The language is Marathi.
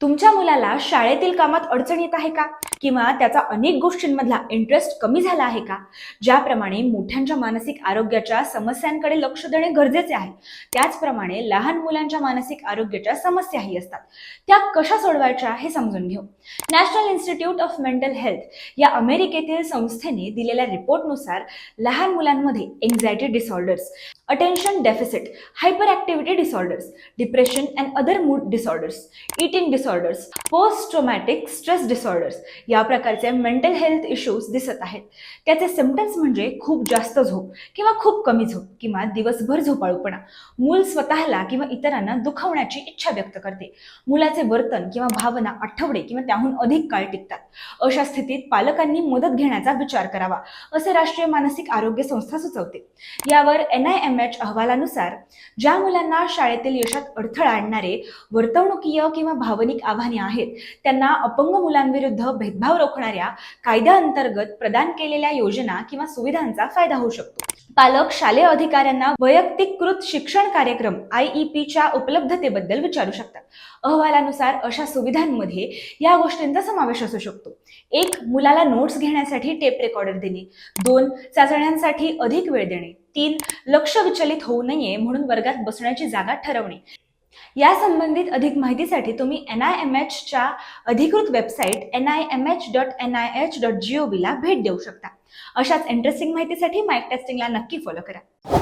तुमच्या मुलाला शाळेतील कामात अडचण येत आहे का? किंवा त्याचा अनेक गोष्टींमधला इंटरेस्ट कमी झाला आहे का? ज्याप्रमाणे मोठ्यांच्या मानसिक आरोग्याच्या समस्यांकडे लक्ष देणे गरजेचे आहे. त्याचप्रमाणे लहान मुलांच्या मानसिक आरोग्याच्या समस्याही असतात. त्या कशा सोडवायच्या हे समजून घेऊ. National institute of mental health या अमेरिकेतील संस्थेने दिलेल्या रिपोर्टनुसार लहान मुलांमध्ये anxiety disorders attention deficit hyperactivity disorders depression and other mood disorders eating disorders post traumatic stress disorders या प्रकारचे मेंटल हेल्थ इश्यूज दिसत आहेत. त्याचे सिमटम्स म्हणजे खूप जास्त झोप किंवा खूप कमी झोप किंवा दिवसभर झोपाळूपणा. मूल स्वतःला किंवा इतरांना दुखावण्याची इच्छा व्यक्त करते. मुलाचे वर्तन किंवा भावना आठवडे किंवा त्याहून अधिक काळ टिकतात. अशा स्थितीत पालकांनी मदत घेण्याचा विचार करावा असे राष्ट्रीय मानसिक आरोग्य संस्था सुचवते. यावर एन आय एम एच अहवालानुसार ज्या मुलांना शाळेतील यशात अडथळा आणणारे वर्तवणुकीय किंवा भावनिक आव्हाने आहेत त्यांना अपंग मुलांविरुद्ध भेद भेदभाव रोखणाऱ्या कायद्याअंतर्गत प्रदान केलेल्या योजना किंवा सुविधांचा फायदा होऊ शकतो. पालक शालेय अधिकाऱ्यांना वैयक्तिकृत शिक्षण कार्यक्रम आय ई पीच्या उपलब्धतेबद्दल विचारू शकतात. अहवालानुसार अशा सुविधांमध्ये या गोष्टींचा समावेश असू शकतो. एक मुलाला नोट्स घेण्यासाठी टेप रेकॉर्डर देणे. दोन चाचण्यांसाठी अधिक वेळ देणे. तीन लक्ष विचलित होऊ नये म्हणून वर्गात बसण्याची जागा ठरवणे. या संबंधित अधिक माहितीसाठी तुम्ही एन आय एम एचच्या अधिकृत website N I M H dot N I H dot G O व्हीला भेट देऊ शकता. अशाच इंटरेस्टिंग माहितीसाठी माईक टेस्टिंगला नक्की फॉलो करा.